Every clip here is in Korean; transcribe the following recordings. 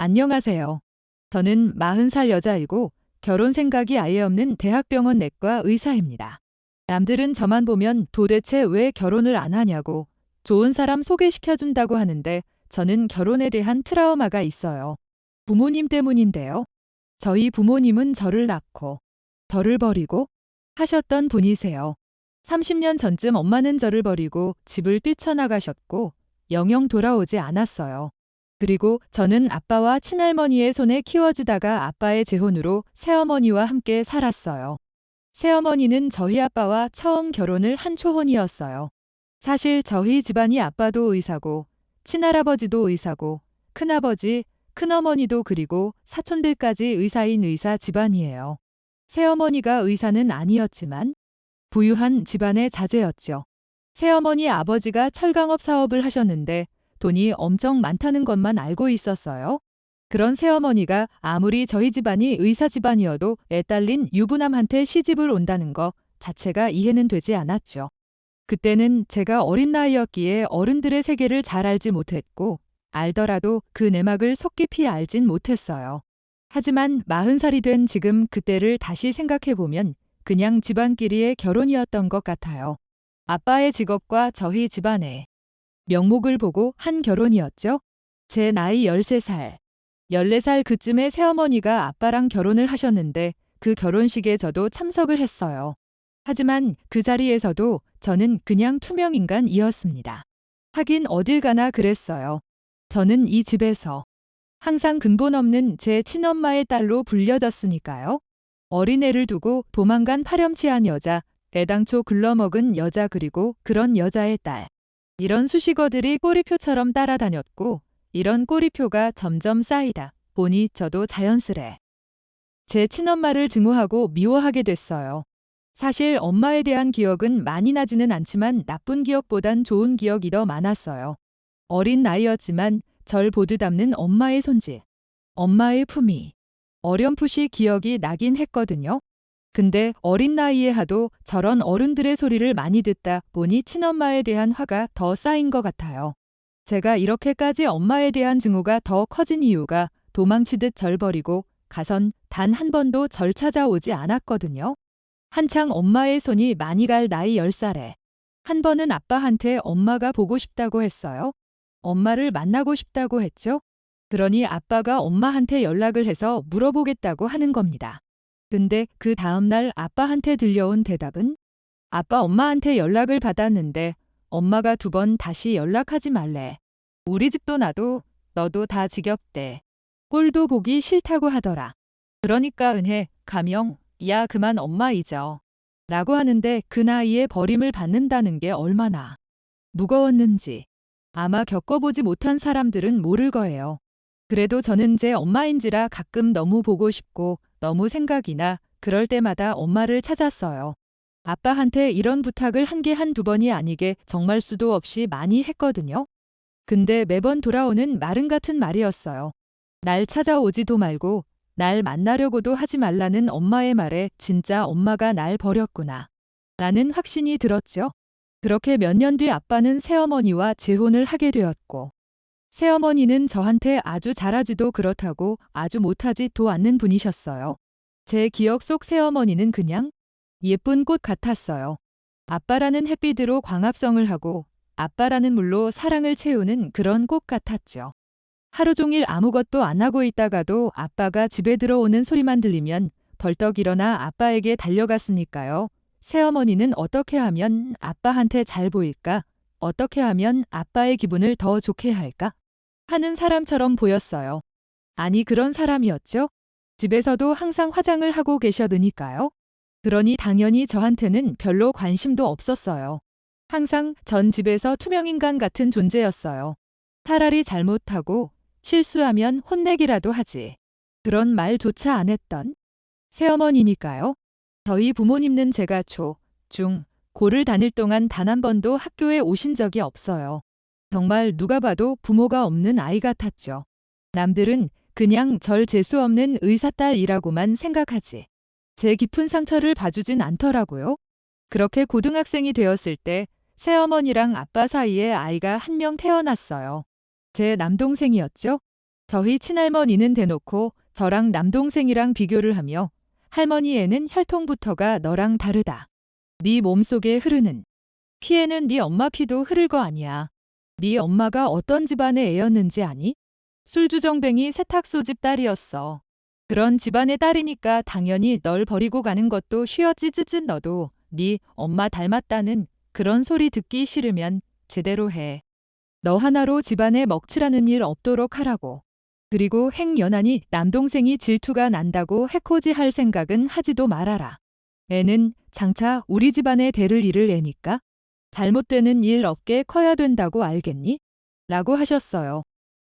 안녕하세요. 저는 40살 여자이고 결혼 생각이 아예 없는 대학병원 내과 의사입니다. 남들은 저만 보면 도대체 왜 결혼을 안 하냐고 좋은 사람 소개시켜준다고 하는데 저는 결혼에 대한 트라우마가 있어요. 부모님 때문인데요. 저희 부모님은 저를 낳고 저를 버리고 하셨던 분이세요. 30년 전쯤 엄마는 저를 버리고 집을 뛰쳐나가셨고 영영 돌아오지 않았어요. 그리고 저는 아빠와 친할머니의 손에 키워지다가 아빠의 재혼으로 새어머니와 함께 살았어요. 새어머니는 저희 아빠와 처음 결혼을 한 초혼이었어요. 사실 저희 집안이 아빠도 의사고 친할아버지도 의사고 큰아버지, 큰어머니도 그리고 사촌들까지 의사인 의사 집안이에요. 새어머니가 의사는 아니었지만 부유한 집안의 자제였죠. 새어머니 아버지가 철강업 사업을 하셨는데 돈이 엄청 많다는 것만 알고 있었어요. 그런 새어머니가 아무리 저희 집안이 의사 집안이어도 애 딸린 유부남한테 시집을 온다는 거 자체가 이해는 되지 않았죠. 그때는 제가 어린 나이였기에 어른들의 세계를 잘 알지 못했고 알더라도 그 내막을 속 깊이 알진 못했어요. 하지만 마흔 살이 된 지금 그때를 다시 생각해보면 그냥 집안끼리의 결혼이었던 것 같아요. 아빠의 직업과 저희 집안의 명목을 보고 한 결혼이었죠. 제 나이 13살. 14살 그쯤에 새어머니가 아빠랑 결혼을 하셨는데 그 결혼식에 저도 참석을 했어요. 하지만 그 자리에서도 저는 그냥 투명 인간이었습니다. 하긴 어딜 가나 그랬어요. 저는 이 집에서 항상 근본 없는 제 친엄마의 딸로 불려졌으니까요. 어린애를 두고 도망간 파렴치한 여자, 애당초 글러먹은 여자 그리고 그런 여자의 딸. 이런 수식어들이 꼬리표처럼 따라다녔고 이런 꼬리표가 점점 쌓이다 보니 저도 자연스레 제 친엄마를 증오하고 미워하게 됐어요. 사실 엄마에 대한 기억은 많이 나지는 않지만 나쁜 기억보단 좋은 기억이 더 많았어요. 어린 나이였지만 절 보드 담는 엄마의 손짓, 엄마의 품위, 어렴풋이 기억이 나긴 했거든요. 근데 어린 나이에 하도 저런 어른들의 소리를 많이 듣다 보니 친엄마에 대한 화가 더 쌓인 것 같아요. 제가 이렇게까지 엄마에 대한 증오가 더 커진 이유가 도망치듯 절 버리고 가선 단 한 번도 절 찾아오지 않았거든요. 한창 엄마의 손이 많이 갈 나이 10살에 한 번은 아빠한테 엄마가 보고 싶다고 했어요. 엄마를 만나고 싶다고 했죠. 그러니 아빠가 엄마한테 연락을 해서 물어보겠다고 하는 겁니다. 근데 그 다음날 아빠한테 들려온 대답은 아빠 엄마한테 연락을 받았는데 엄마가 두 번 다시 연락하지 말래. 우리 집도 나도 너도 다 지겹대. 꼴도 보기 싫다고 하더라. 그러니까 은혜, 가명, 야 그만 엄마 잊어. 라고 하는데 그 나이에 버림을 받는다는 게 얼마나 무거웠는지 아마 겪어보지 못한 사람들은 모를 거예요. 그래도 저는 제 엄마인지라 가끔 너무 보고 싶고 너무 생각이 나 그럴 때마다 엄마를 찾았어요. 아빠한테 이런 부탁을 한개 한두 번이 아니게 정말 수도 없이 많이 했거든요. 근데 매번 돌아오는 말은 같은 말이었어요. 날 찾아오지도 말고 날 만나려고도 하지 말라는 엄마의 말에 진짜 엄마가 날 버렸구나. 라는 확신이 들었죠. 그렇게 몇 년 뒤 아빠는 새어머니와 재혼을 하게 되었고, 새어머니는 저한테 아주 잘하지도 그렇다고 아주 못하지도 않는 분이셨어요. 제 기억 속 새어머니는 그냥 예쁜 꽃 같았어요. 아빠라는 햇빛으로 광합성을 하고 아빠라는 물로 사랑을 채우는 그런 꽃 같았죠. 하루 종일 아무것도 안 하고 있다가도 아빠가 집에 들어오는 소리만 들리면 벌떡 일어나 아빠에게 달려갔으니까요. 새어머니는 어떻게 하면 아빠한테 잘 보일까? 어떻게 하면 아빠의 기분을 더 좋게 할까? 하는 사람처럼 보였어요. 아니 그런 사람이었죠? 집에서도 항상 화장을 하고 계셔드니까요. 그러니 당연히 저한테는 별로 관심도 없었어요. 항상 전 집에서 투명인간 같은 존재였어요. 차라리 잘못하고 실수하면 혼내기라도 하지. 그런 말조차 안 했던 새어머니니까요. 저희 부모님은 제가 초, 중, 고를 다닐 동안 단 한 번도 학교에 오신 적이 없어요. 정말 누가 봐도 부모가 없는 아이 같았죠. 남들은 그냥 절 재수 없는 의사딸이라고만 생각하지. 제 깊은 상처를 봐주진 않더라고요. 그렇게 고등학생이 되었을 때 새어머니랑 아빠 사이에 아이가 한 명 태어났어요. 제 남동생이었죠. 저희 친할머니는 대놓고 저랑 남동생이랑 비교를 하며 할머니에는 혈통부터가 너랑 다르다. 네 몸속에 흐르는 피에는 네 엄마 피도 흐를 거 아니야. 네 엄마가 어떤 집안의 애였는지 아니? 술주정뱅이 세탁소집 딸이었어. 그런 집안의 딸이니까 당연히 널 버리고 가는 것도 쉬었지 쯧쯧 너도 네 엄마 닮았다는 그런 소리 듣기 싫으면 제대로 해. 너 하나로 집안에 먹칠하는 일 없도록 하라고. 그리고 행연하니 남동생이 질투가 난다고 해코지 할 생각은 하지도 말아라. 애는 장차 우리 집안에 대를 이를 애니까 잘못되는 일 없게 커야 된다고 알겠니? 라고 하셨어요.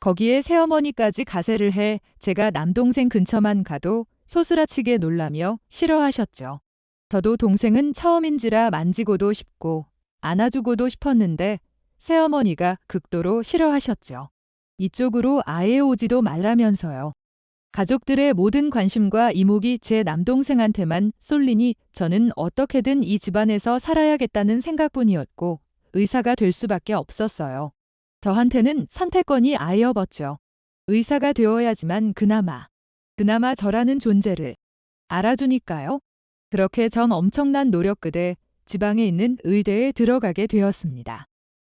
거기에 새어머니까지 가세를 해 제가 남동생 근처만 가도 소스라치게 놀라며 싫어하셨죠. 저도 동생은 처음인지라 만지고도 싶고 안아주고도 싶었는데 새어머니가 극도로 싫어하셨죠. 이쪽으로 아예 오지도 말라면서요. 가족들의 모든 관심과 이목이 제 남동생한테만 쏠리니 저는 어떻게든 이 집안에서 살아야겠다는 생각뿐이었고 의사가 될 수밖에 없었어요. 저한테는 선택권이 아예 없었죠. 의사가 되어야지만 그나마, 그나마 저라는 존재를 알아주니까요. 그렇게 전 엄청난 노력 끝에 지방에 있는 의대에 들어가게 되었습니다.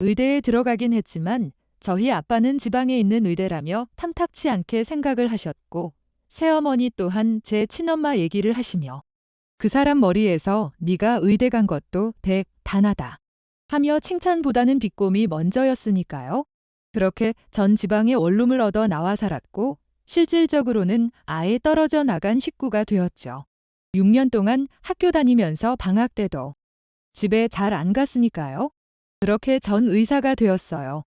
의대에 들어가긴 했지만 저희 아빠는 지방에 있는 의대라며 탐탁치 않게 생각을 하셨고 새어머니 또한 제 친엄마 얘기를 하시며 그 사람 머리에서 네가 의대 간 것도 대 단하다 하며 칭찬보다는 비꼼이 먼저였으니까요. 그렇게 전 지방에 원룸을 얻어 나와 살았고 실질적으로는 아예 떨어져 나간 식구가 되었죠. 6년 동안 학교 다니면서 방학 때도 집에 잘 안 갔으니까요. 그렇게 전 의사가 되었어요.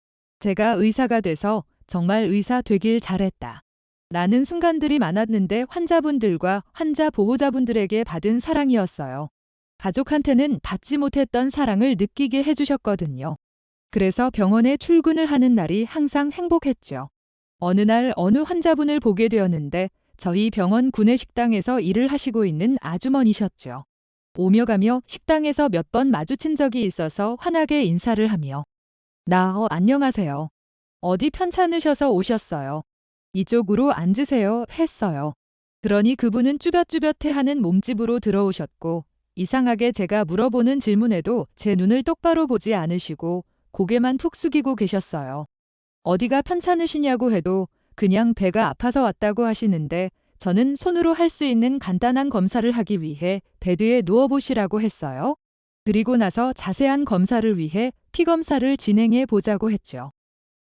제가 의사가 돼서 정말 의사 되길 잘했다. 라는 순간들이 많았는데 환자분들과 환자 보호자분들에게 받은 사랑이었어요. 가족한테는 받지 못했던 사랑을 느끼게 해주셨거든요. 그래서 병원에 출근을 하는 날이 항상 행복했죠. 어느 날 어느 환자분을 보게 되었는데 저희 병원 구내식당에서 일을 하시고 있는 아주머니셨죠. 오며 가며 식당에서 몇 번 마주친 적이 있어서 환하게 인사를 하며 나, 어, 안녕하세요. 어디 편찮으셔서 오셨어요. 이쪽으로 앉으세요. 했어요. 그러니 그분은 쭈뼛쭈뼛해 하는 몸집으로 들어오셨고, 이상하게 제가 물어보는 질문에도 제 눈을 똑바로 보지 않으시고, 고개만 푹 숙이고 계셨어요. 어디가 편찮으시냐고 해도 그냥 배가 아파서 왔다고 하시는데, 저는 손으로 할 수 있는 간단한 검사를 하기 위해 베드에 누워보시라고 했어요. 그리고 나서 자세한 검사를 위해 피 검사를 진행해 보자고 했죠.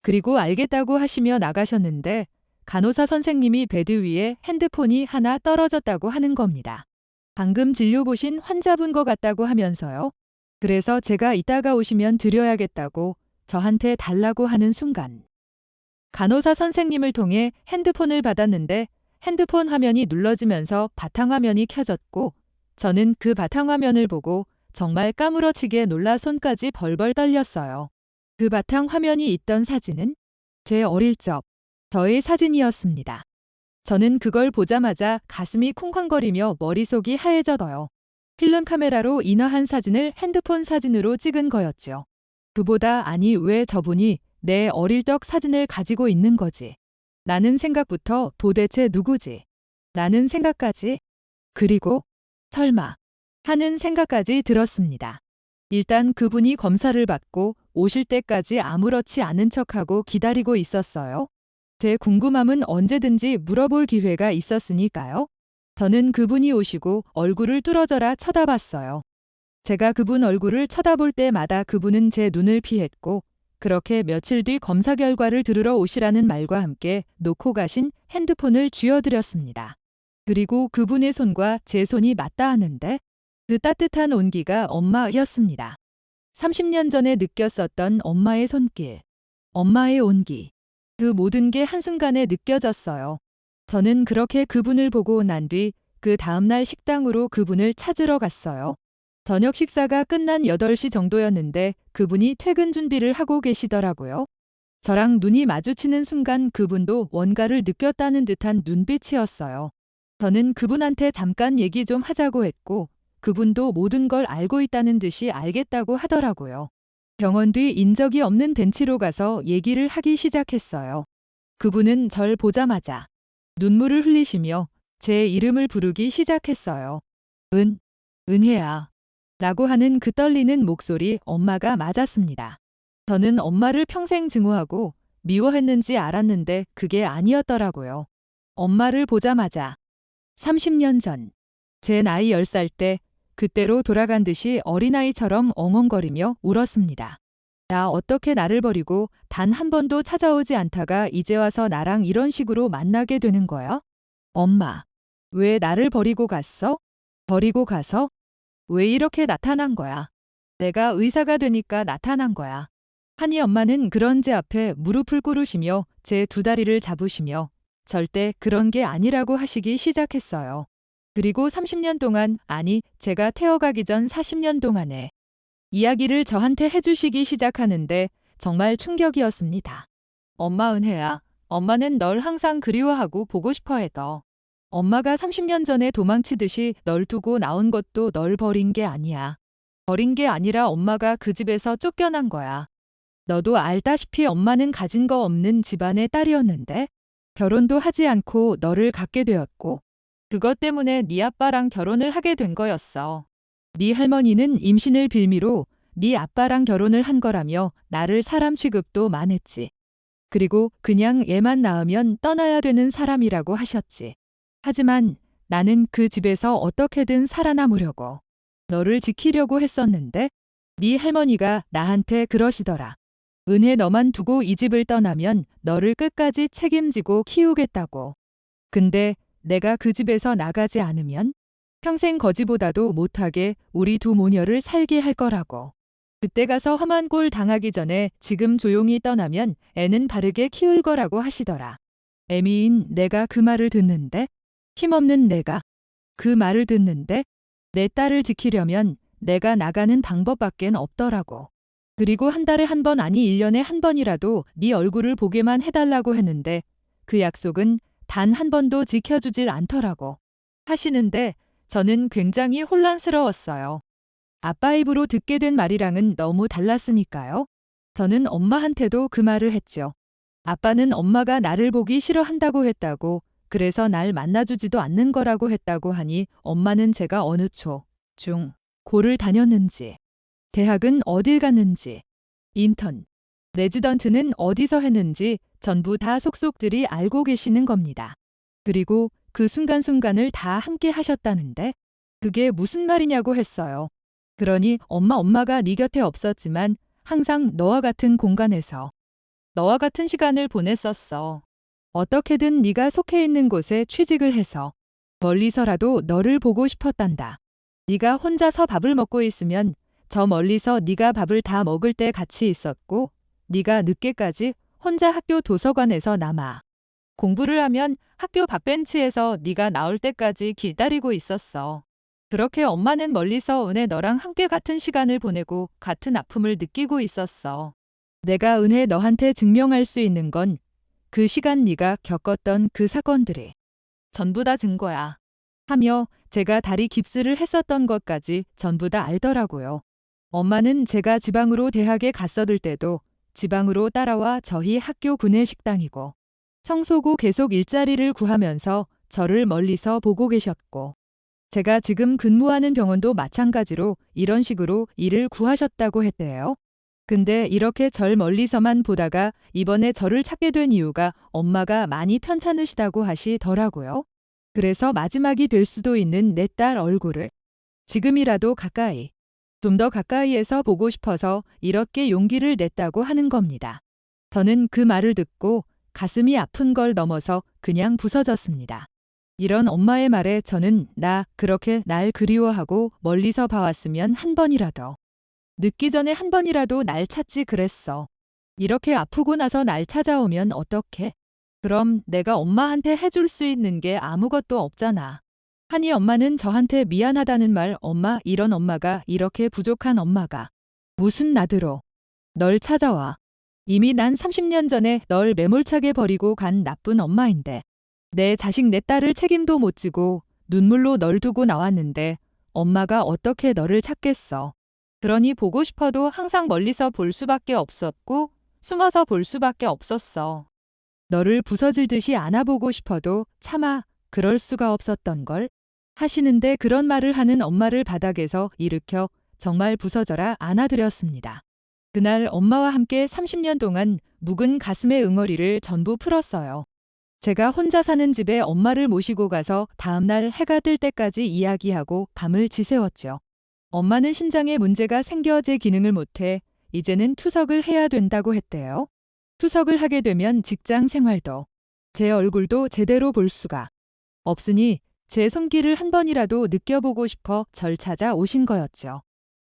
그리고 알겠다고 하시며 나가셨는데 간호사 선생님이 베드 위에 핸드폰이 하나 떨어졌다고 하는 겁니다. 방금 진료 보신 환자분 것 같다고 하면서요. 그래서 제가 이따가 오시면 드려야겠다고 저한테 달라고 하는 순간 간호사 선생님을 통해 핸드폰을 받았는데 핸드폰 화면이 눌러지면서 바탕화면이 켜졌고 저는 그 바탕화면을 보고 정말 까무러치게 놀라 손까지 벌벌 떨렸어요. 그 바탕 화면이 있던 사진은 제 어릴 적 저의 사진이었습니다. 저는 그걸 보자마자 가슴이 쿵쾅거리며 머릿속이 하얘져더요. 필름 카메라로 인화한 사진을 핸드폰 사진으로 찍은 거였죠. 그보다 아니 왜 저분이 내 어릴 적 사진을 가지고 있는 거지. 라는 생각부터 도대체 누구지? 라는 생각까지 그리고 설마 하는 생각까지 들었습니다. 일단 그분이 검사를 받고 오실 때까지 아무렇지 않은 척하고 기다리고 있었어요. 제 궁금함은 언제든지 물어볼 기회가 있었으니까요. 저는 그분이 오시고 얼굴을 뚫어져라 쳐다봤어요. 제가 그분 얼굴을 쳐다볼 때마다 그분은 제 눈을 피했고 그렇게 며칠 뒤 검사 결과를 들으러 오시라는 말과 함께 놓고 가신 핸드폰을 쥐어드렸습니다. 그리고 그분의 손과 제 손이 맞다 하는데 그 따뜻한 온기가 엄마였습니다. 30년 전에 느꼈었던 엄마의 손길, 엄마의 온기, 그 모든 게 한순간에 느껴졌어요. 저는 그렇게 그분을 보고 난 뒤 그 다음날 식당으로 그분을 찾으러 갔어요. 저녁 식사가 끝난 8시 정도였는데 그분이 퇴근 준비를 하고 계시더라고요. 저랑 눈이 마주치는 순간 그분도 뭔가를 느꼈다는 듯한 눈빛이었어요. 저는 그분한테 잠깐 얘기 좀 하자고 했고 그분도 모든 걸 알고 있다는 듯이 알겠다고 하더라고요. 병원 뒤 인적이 없는 벤치로 가서 얘기를 하기 시작했어요. 그분은 절 보자마자 눈물을 흘리시며 제 이름을 부르기 시작했어요. 은, 은혜야. 라고 하는 그 떨리는 목소리 엄마가 맞았습니다. 저는 엄마를 평생 증오하고 미워했는지 알았는데 그게 아니었더라고요. 엄마를 보자마자 30년 전, 제 나이 10살 때 그때로 돌아간 듯이 어린아이처럼 엉엉거리며 울었습니다. 나 어떻게 나를 버리고 단 한 번도 찾아오지 않다가 이제 와서 나랑 이런 식으로 만나게 되는 거야? 엄마, 왜 나를 버리고 갔어? 버리고 가서? 왜 이렇게 나타난 거야? 내가 의사가 되니까 나타난 거야. 한이 엄마는 그런 제 앞에 무릎을 꿇으시며 제 두 다리를 잡으시며 절대 그런 게 아니라고 하시기 시작했어요. 그리고 30년 동안, 아니, 제가 태어가기 전 40년 동안에 이야기를 저한테 해주시기 시작하는데 정말 충격이었습니다. 엄마 은혜야, 엄마는 널 항상 그리워하고 보고 싶어 해도 엄마가 30년 전에 도망치듯이 널 두고 나온 것도 널 버린 게 아니야. 버린 게 아니라 엄마가 그 집에서 쫓겨난 거야. 너도 알다시피 엄마는 가진 거 없는 집안의 딸이었는데 결혼도 하지 않고 너를 갖게 되었고 그것 때문에 네 아빠랑 결혼을 하게 된 거였어. 네 할머니는 임신을 빌미로 네 아빠랑 결혼을 한 거라며 나를 사람 취급도 많했지. 그리고 그냥 얘만 낳으면 떠나야 되는 사람이라고 하셨지. 하지만 나는 그 집에서 어떻게든 살아남으려고 너를 지키려고 했었는데 네 할머니가 나한테 그러시더라. 은혜 너만 두고 이 집을 떠나면 너를 끝까지 책임지고 키우겠다고. 근데 내가 그 집에서 나가지 않으면 평생 거지보다도 못하게 우리 두 모녀를 살게 할 거라고. 그때 가서 험한 꼴 당하기 전에 지금 조용히 떠나면 애는 바르게 키울 거라고 하시더라. 애미인 내가 그 말을 듣는데 힘없는 내가 그 말을 듣는데 내 딸을 지키려면 내가 나가는 방법밖엔 없더라고. 그리고 한 달에 한 번 아니 1년에 한 번이라도 네 얼굴을 보게만 해달라고 했는데 그 약속은 단 한 번도 지켜주질 않더라고. 하시는데 저는 굉장히 혼란스러웠어요. 아빠 입으로 듣게 된 말이랑은 너무 달랐으니까요. 저는 엄마한테도 그 말을 했죠. 아빠는 엄마가 나를 보기 싫어한다고 했다고 그래서 날 만나주지도 않는 거라고 했다고 하니 엄마는 제가 어느 초, 중, 고를 다녔는지, 대학은 어딜 갔는지, 인턴, 레지던트는 어디서 했는지 전부 다 속속들이 알고 계시는 겁니다. 그리고 그 순간순간을 다 함께 하셨다는데 그게 무슨 말이냐고 했어요. 그러니 엄마 엄마가 네 곁에 없었지만 항상 너와 같은 공간에서 너와 같은 시간을 보냈었어. 어떻게든 네가 속해 있는 곳에 취직을 해서 멀리서라도 너를 보고 싶었단다. 네가 혼자서 밥을 먹고 있으면 저 멀리서 네가 밥을 다 먹을 때 같이 있었고 네가 늦게까지 혼자 학교 도서관에서 남아 공부를 하면 학교 박벤치에서 네가 나올 때까지 기다리고 있었어. 그렇게 엄마는 멀리서 은혜 너랑 함께 같은 시간을 보내고 같은 아픔을 느끼고 있었어. 내가 은혜 너한테 증명할 수 있는 건 그 시간 네가 겪었던 그 사건들이 전부 다 증거야. 하며 제가 다리 깁스를 했었던 것까지 전부 다 알더라고요. 엄마는 제가 지방으로 대학에 갔어들 때도 지방으로 따라와 저희 학교 구내식당이고 청소고 계속 일자리를 구하면서 저를 멀리서 보고 계셨고 제가 지금 근무하는 병원도 마찬가지로 이런 식으로 일을 구하셨다고 했대요. 근데 이렇게 절 멀리서만 보다가 이번에 저를 찾게 된 이유가 엄마가 많이 편찮으시다고 하시더라고요. 그래서 마지막이 될 수도 있는 내 딸 얼굴을 지금이라도 가까이, 좀 더 가까이에서 보고 싶어서 이렇게 용기를 냈다고 하는 겁니다. 저는 그 말을 듣고 가슴이 아픈 걸 넘어서 그냥 부서졌습니다. 이런 엄마의 말에 저는 나 그렇게 날 그리워하고 멀리서 봐왔으면 한 번이라도 늦기 전에 한 번이라도 날 찾지 그랬어. 이렇게 아프고 나서 날 찾아오면 어떡해? 그럼 내가 엄마한테 해줄 수 있는 게 아무것도 없잖아. 한이 엄마는 저한테 미안하다는 말 엄마 이런 엄마가 이렇게 부족한 엄마가 무슨 나드로 널 찾아와. 이미 난 30년 전에 널 매몰차게 버리고 간 나쁜 엄마인데 내 자식 내 딸을 책임도 못 지고 눈물로 널 두고 나왔는데 엄마가 어떻게 너를 찾겠어. 그러니 보고 싶어도 항상 멀리서 볼 수밖에 없었고 숨어서 볼 수밖에 없었어. 너를 부서질 듯이 안아보고 싶어도 차마 그럴 수가 없었던 걸 하시는데 그런 말을 하는 엄마를 바닥에서 일으켜 정말 부서져라 안아드렸습니다. 그날 엄마와 함께 30년 동안 묵은 가슴의 응어리를 전부 풀었어요. 제가 혼자 사는 집에 엄마를 모시고 가서 다음날 해가 뜰 때까지 이야기하고 밤을 지새웠죠. 엄마는 신장에 문제가 생겨 제 기능을 못해 이제는 투석을 해야 된다고 했대요. 투석을 하게 되면 직장 생활도 제 얼굴도 제대로 볼 수가 없으니 제 손길을 한 번이라도 느껴보고 싶어 절 찾아 오신 거였죠.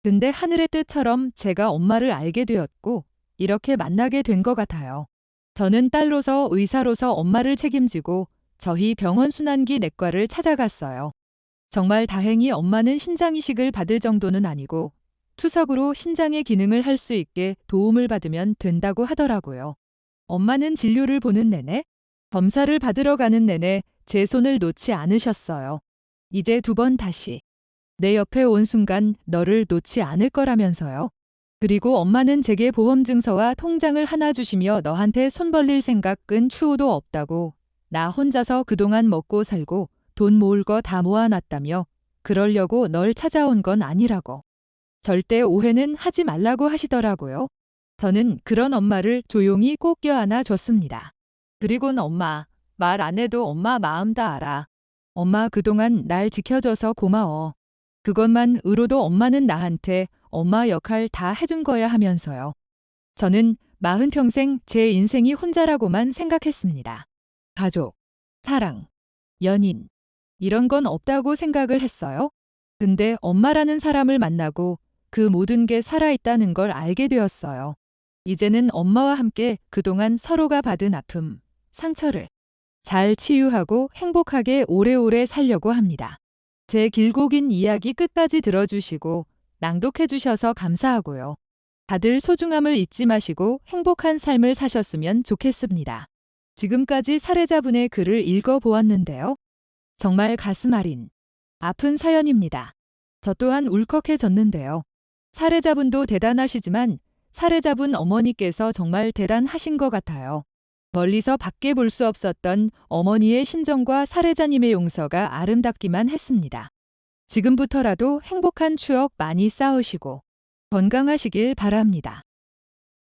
근데 하늘의 뜻처럼 제가 엄마를 알게 되었고 이렇게 만나게 된 것 같아요. 저는 딸로서 의사로서 엄마를 책임지고 저희 병원 순환기 내과를 찾아갔어요. 정말 다행히 엄마는 신장 이식을 받을 정도는 아니고 투석으로 신장의 기능을 할 수 있게 도움을 받으면 된다고 하더라고요. 엄마는 진료를 보는 내내 검사를 받으러 가는 내내 제 손을 놓지 않으셨어요. 이제 두 번 다시 내 옆에 온 순간 너를 놓지 않을 거라면서요. 그리고 엄마는 제게 보험증서와 통장을 하나 주시며 너한테 손 벌릴 생각은 추호도 없다고 나 혼자서 그동안 먹고 살고 돈 모을 거 다 모아놨다며 그러려고 널 찾아온 건 아니라고. 절대 오해는 하지 말라고 하시더라고요. 저는 그런 엄마를 조용히 꼭 껴안아 줬습니다. 그리곤 엄마, 말 안 해도 엄마 마음 다 알아. 엄마 그동안 날 지켜줘서 고마워. 그것만 으로도 엄마는 나한테 엄마 역할 다 해준 거야 하면서요. 저는 마흔 평생 제 인생이 혼자라고만 생각했습니다. 가족, 사랑, 연인, 이런 건 없다고 생각을 했어요. 근데 엄마라는 사람을 만나고 그 모든 게 살아있다는 걸 알게 되었어요. 이제는 엄마와 함께 그동안 서로가 받은 아픔, 상처를 잘 치유하고 행복하게 오래오래 살려고 합니다. 제 길고 긴 이야기 끝까지 들어주시고 낭독해 주셔서 감사하고요. 다들 소중함을 잊지 마시고 행복한 삶을 사셨으면 좋겠습니다. 지금까지 사례자분의 글을 읽어보았는데요. 정말 가슴 아린 아픈 사연입니다. 저 또한 울컥해졌는데요. 사례자분도 대단하시지만 사례자분 어머니께서 정말 대단하신 것 같아요. 멀리서 밖에 볼 수 없었던 어머니의 심정과 사례자님의 용서가 아름답기만 했습니다. 지금부터라도 행복한 추억 많이 쌓으시고 건강하시길 바랍니다.